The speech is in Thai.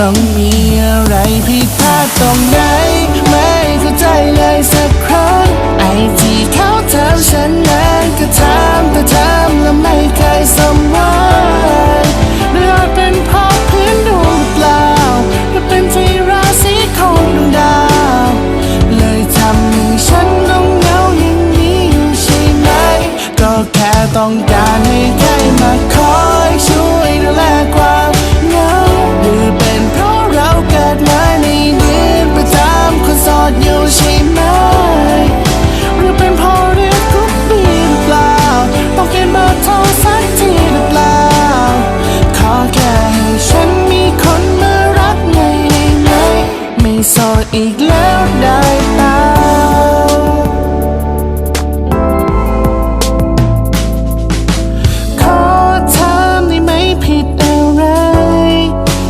ต้องมีอะไรผิดพลาดตรงไหน ไม่เข้าใจเลยสักครั้ง ไอที่เขาถามฉันนั้นก็ถามแต่ถามแล้วไม่เคยสมหวังหรือเป็นเพราะพื้นดวงเปล่าหรือเป็นที่ราศีของดวงดาว เลยทำให้ฉันต้องเหงาอย่างนี้อยู่ใช่ไหม ก็แค่ต้องการให้ใคร โสดอีกแล้วได้